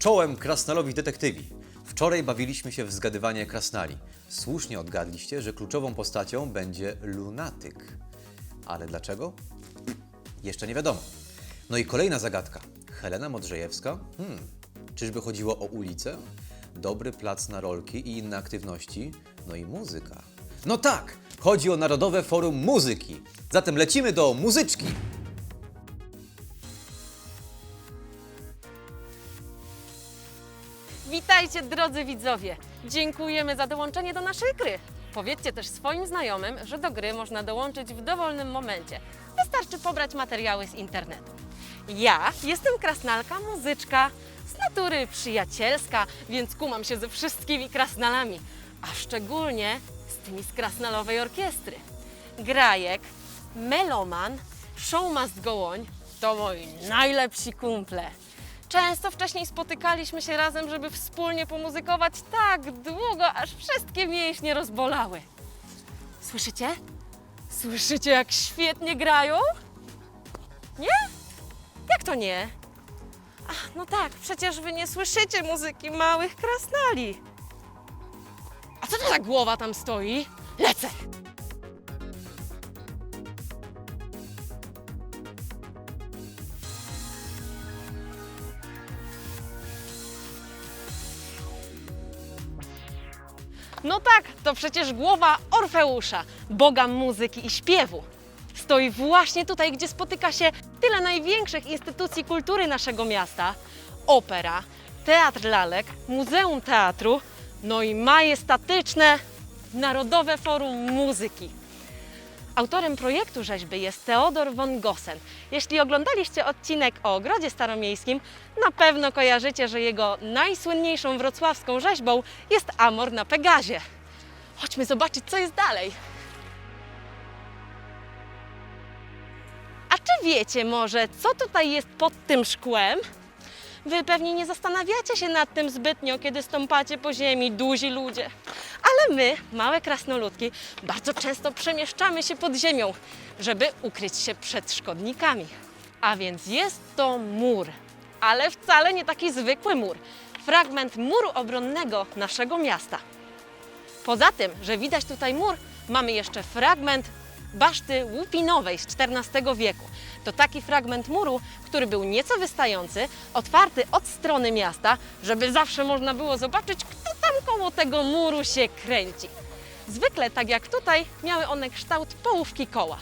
Czołem krasnalowi detektywi. Wczoraj bawiliśmy się w zgadywanie krasnali. Słusznie odgadliście, że kluczową postacią będzie lunatyk. Ale dlaczego? Jeszcze nie wiadomo. No i kolejna zagadka. Helena Modrzejewska? Hmm, czyżby chodziło o ulicę? Dobry plac na rolki i inne aktywności? No i muzyka. No tak, chodzi o Narodowe Forum Muzyki. Zatem lecimy do muzyczki. Witajcie drodzy widzowie! Dziękujemy za dołączenie do naszej gry. Powiedzcie też swoim znajomym, że do gry można dołączyć w dowolnym momencie. Wystarczy pobrać materiały z internetu. Ja jestem krasnalka muzyczka, z natury przyjacielska, więc kumam się ze wszystkimi krasnalami, a szczególnie z tymi z krasnalowej orkiestry. Grajek, meloman, show must go on to moi najlepsi kumple. Często wcześniej spotykaliśmy się razem, żeby wspólnie pomuzykować tak długo, aż wszystkie mięśnie rozbolały. Słyszycie? Słyszycie, jak świetnie grają? Nie? Jak to nie? Ach, no tak, przecież wy nie słyszycie muzyki małych krasnali. A co to za głowa tam stoi? Lecę! No tak, to przecież głowa Orfeusza, boga muzyki i śpiewu. Stoi właśnie tutaj, gdzie spotyka się tyle największych instytucji kultury naszego miasta: opera, teatr lalek, muzeum teatru, no i majestatyczne Narodowe Forum Muzyki. Autorem projektu rzeźby jest Theodor von Gossen. Jeśli oglądaliście odcinek o Ogrodzie Staromiejskim, na pewno kojarzycie, że jego najsłynniejszą wrocławską rzeźbą jest Amor na Pegazie. Chodźmy zobaczyć, co jest dalej. A czy wiecie może, co tutaj jest pod tym szkłem? Wy pewnie nie zastanawiacie się nad tym zbytnio, kiedy stąpacie po ziemi duzi ludzie. Ale my, małe krasnoludki, bardzo często przemieszczamy się pod ziemią, żeby ukryć się przed szkodnikami. A więc jest to mur, ale wcale nie taki zwykły mur. Fragment muru obronnego naszego miasta. Poza tym, że widać tutaj mur, mamy jeszcze fragment baszty łupinowej z XIV wieku. To taki fragment muru, który był nieco wystający, otwarty od strony miasta, żeby zawsze można było zobaczyć, kto tam koło tego muru się kręci. Zwykle, tak jak tutaj, miały one kształt połówki koła.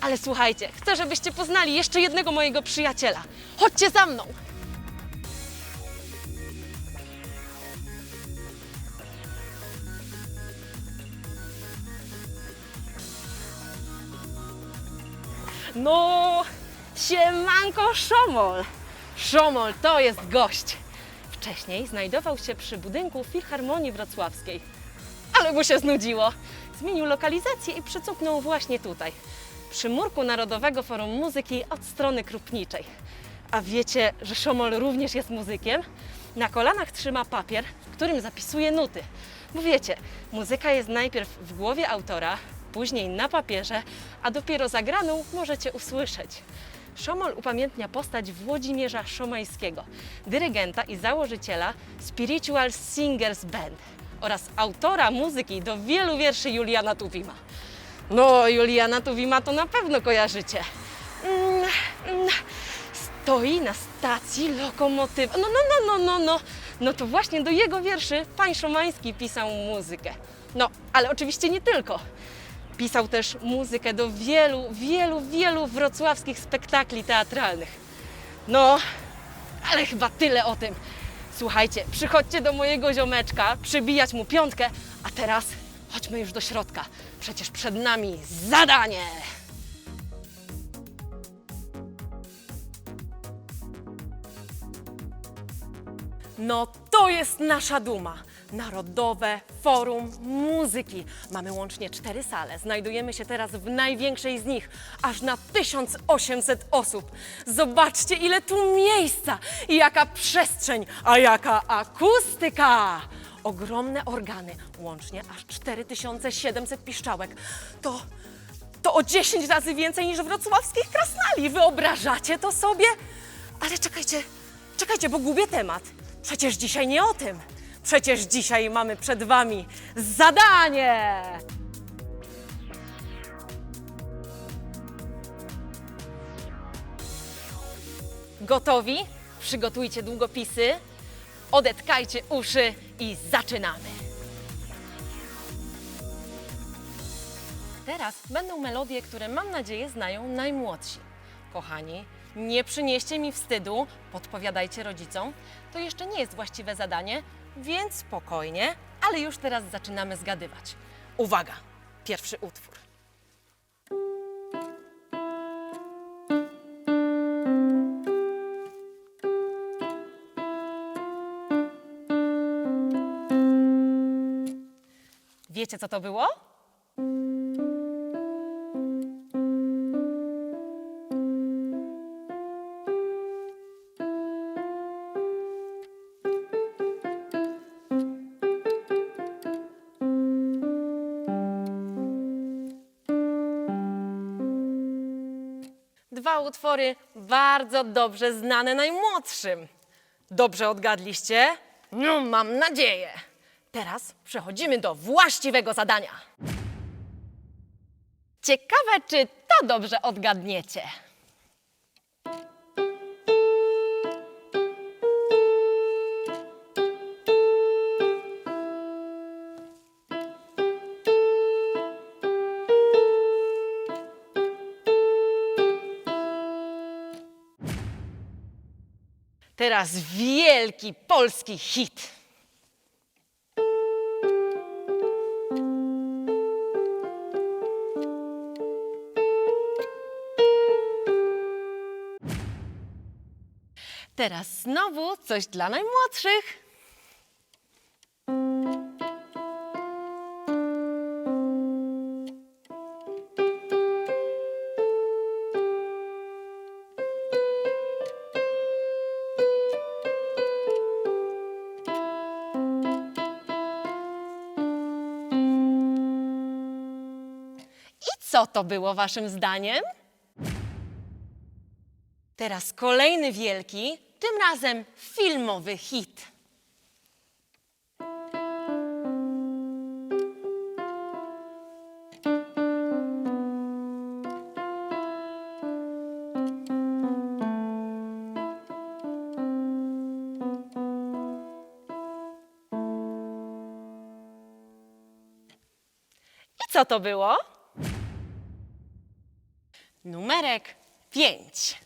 Ale słuchajcie, chcę, żebyście poznali jeszcze jednego mojego przyjaciela. Chodźcie za mną! No, siemanko Szomol. Szomol to jest gość. Wcześniej znajdował się przy budynku Filharmonii Wrocławskiej. Ale mu się znudziło. Zmienił lokalizację i przycupnął właśnie tutaj, przy murku Narodowego Forum Muzyki od strony Krupniczej. A wiecie, że Szomol również jest muzykiem? Na kolanach trzyma papier, w którym zapisuje nuty. Bo wiecie, muzyka jest najpierw w głowie autora, później na papierze, a dopiero zagraną możecie usłyszeć. Szomol upamiętnia postać Włodzimierza Szomańskiego, dyrygenta i założyciela Spiritual Singers Band oraz autora muzyki do wielu wierszy Juliana Tuwima. No, Juliana Tuwima to na pewno kojarzycie. Mm, mm, Stoi na stacji lokomotywa. No, no, no, no, no, no. No to właśnie do jego wierszy pan Szomański pisał muzykę. No, ale oczywiście nie tylko. Pisał też muzykę do wielu, wielu, wielu wrocławskich spektakli teatralnych. No, ale chyba tyle o tym. Słuchajcie, przychodźcie do mojego ziomeczka, przybijać mu piątkę, a teraz chodźmy już do środka. Przecież przed nami zadanie. No to jest nasza duma. Narodowe Forum Muzyki. Mamy łącznie cztery sale. Znajdujemy się teraz w największej z nich, aż na 1800 osób. Zobaczcie, ile tu miejsca i jaka przestrzeń, a jaka akustyka! Ogromne organy, łącznie aż 4700 piszczałek. To, to o 10 razy więcej niż wrocławskich krasnali. Wyobrażacie to sobie? Ale czekajcie, czekajcie, bo gubię temat. Przecież dzisiaj nie o tym. Przecież dzisiaj mamy przed Wami zadanie! Gotowi? Przygotujcie długopisy, odetkajcie uszy i zaczynamy. Teraz będą melodie, które mam nadzieję znają najmłodsi. Kochani, nie przynieście mi wstydu, podpowiadajcie rodzicom. To jeszcze nie jest właściwe zadanie, więc spokojnie, ale już teraz zaczynamy zgadywać. Uwaga, pierwszy utwór. Wiecie, co to było? Utwory bardzo dobrze znane najmłodszym. Dobrze odgadliście? No, mam nadzieję. Teraz przechodzimy do właściwego zadania. Ciekawe, czy to dobrze odgadniecie. Teraz wielki polski hit. Teraz znowu coś dla najmłodszych. To było waszym zdaniem? Teraz kolejny wielki, tym razem filmowy hit. I co to było? Numerek pięć.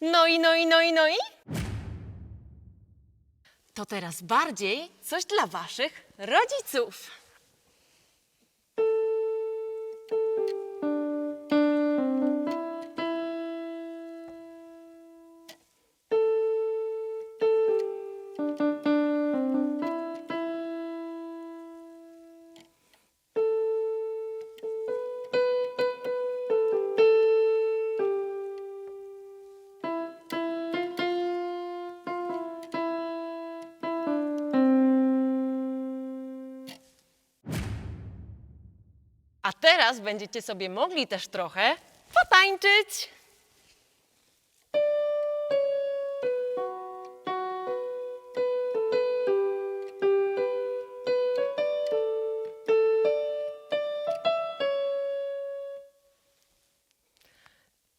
No i, no i, no i, no i? To teraz bardziej coś dla waszych rodziców. Teraz będziecie sobie mogli też trochę potańczyć.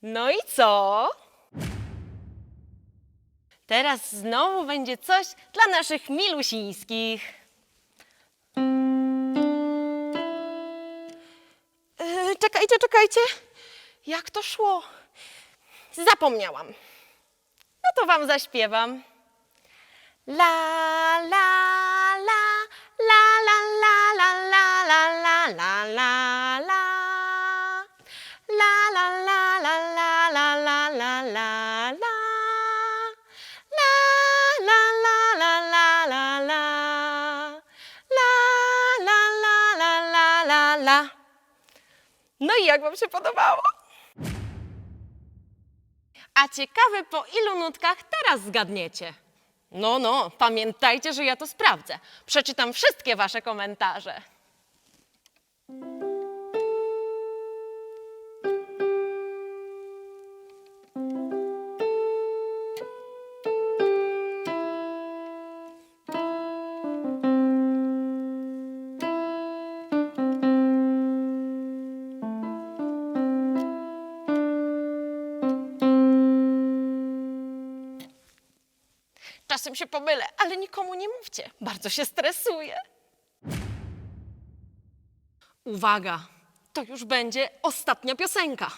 No i co? Teraz znowu będzie coś dla naszych milusińskich. Czekajcie. Jak to szło? Zapomniałam. No to wam zaśpiewam. La la la la la la la la la la la La No i jak wam się podobało? A ciekawe po ilu nutkach teraz zgadniecie? No, no, pamiętajcie, że ja to sprawdzę. Przeczytam wszystkie wasze komentarze. Się pomylę, ale nikomu nie mówcie. Bardzo się stresuję. Uwaga, to już będzie ostatnia piosenka.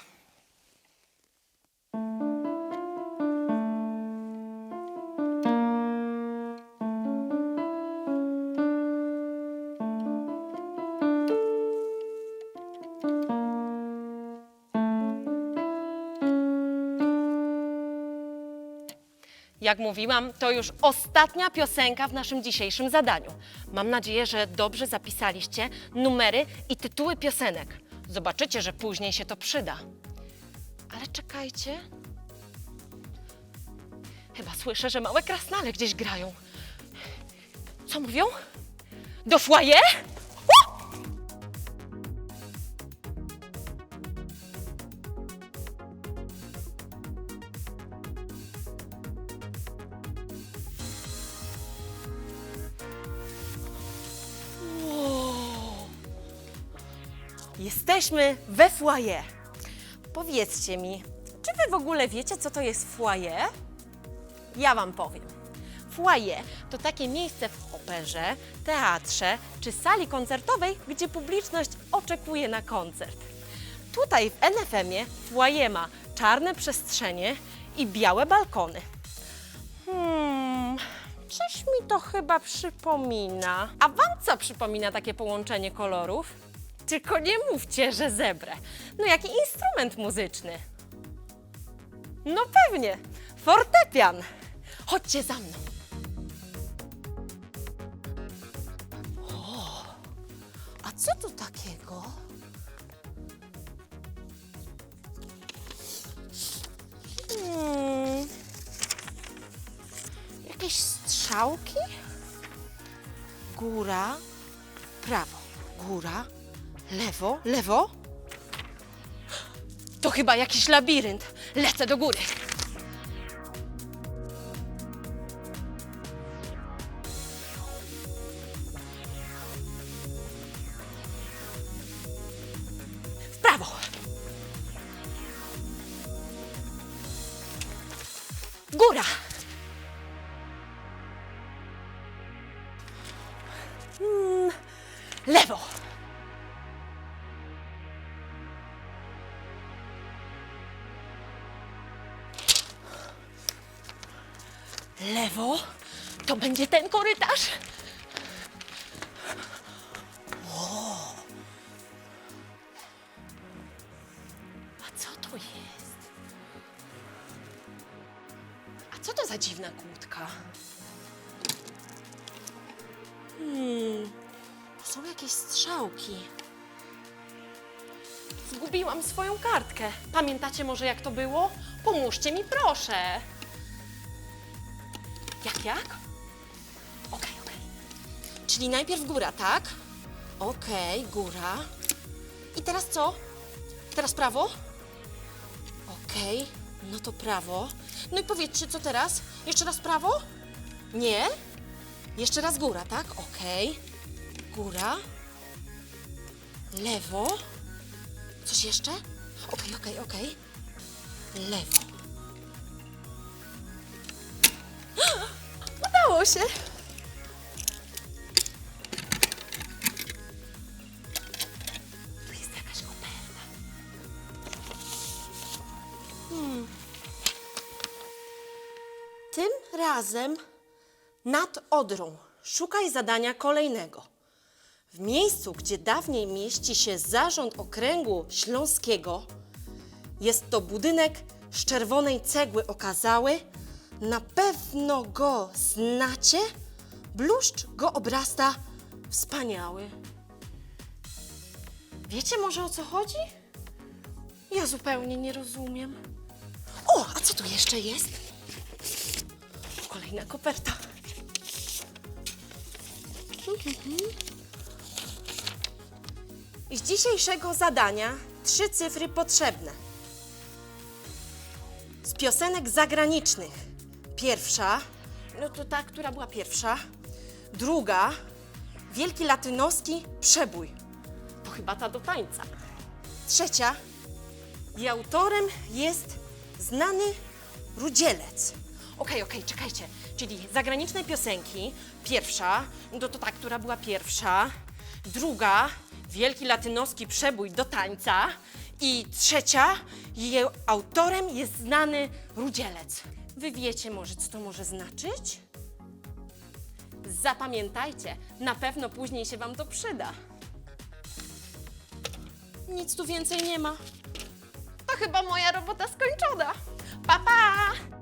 Jak mówiłam, to już ostatnia piosenka w naszym dzisiejszym zadaniu. Mam nadzieję, że dobrze zapisaliście numery i tytuły piosenek. Zobaczycie, że później się to przyda. Ale czekajcie. Chyba słyszę, że małe krasnale gdzieś grają. Co mówią? Do foyer? Jesteśmy we foyer. Powiedzcie mi, czy wy w ogóle wiecie, co to jest foyer? Ja wam powiem. Foyer to takie miejsce w operze, teatrze czy sali koncertowej, gdzie publiczność oczekuje na koncert. Tutaj w NFM-ie foyer ma czarne przestrzenie i białe balkony. Hmm, coś mi to chyba przypomina. A wam co przypomina takie połączenie kolorów? Tylko nie mówcie, że zebrę. No jaki instrument muzyczny? No pewnie, fortepian. Chodźcie za mną. O, a co tu takiego? Hmm, jakieś strzałki? Góra, prawo, góra, lewo, lewo. To chyba jakiś labirynt. Lecę do góry. W prawo. Góra. Lewo. To będzie ten korytarz. O. A co to jest? A co to za dziwna kłódka? Hmm, są jakieś strzałki. Zgubiłam swoją kartkę. Pamiętacie może jak to było? Pomóżcie mi proszę. Jak, jak? Okej, okej. Czyli najpierw góra, tak? Okej, góra. I teraz co? Teraz prawo? Okej, no to prawo. No i powiedzcie, co teraz? Jeszcze raz prawo? Nie? Jeszcze raz góra, tak? Okej. Góra. Lewo. Coś jeszcze? Okej, okej, okej. Lewo. Się. Tu jest jakaś. Hmm. Tym razem nad Odrą szukaj zadania kolejnego. W miejscu, gdzie dawniej mieści się zarząd okręgu śląskiego, jest to budynek z czerwonej cegły okazały. Na pewno go znacie. Bluszcz go obrasta wspaniały. Wiecie może o co chodzi? Ja zupełnie nie rozumiem. O, a co tu jeszcze jest? Kolejna koperta. Z dzisiejszego zadania trzy cyfry potrzebne. Z piosenek zagranicznych. Pierwsza, no to ta, która była pierwsza. Druga, wielki latynoski przebój. To chyba ta do tańca. Trzecia, i autorem jest znany rudzielec. Okej, okej, czekajcie. Czyli zagraniczne piosenki. Pierwsza, no to ta, która była pierwsza. Druga, wielki latynoski przebój do tańca. I trzecia, jej autorem jest znany rudzielec. Wy wiecie może, co to może znaczyć? Zapamiętajcie, na pewno później się Wam to przyda. Nic tu więcej nie ma. To chyba moja robota skończona. Pa, pa!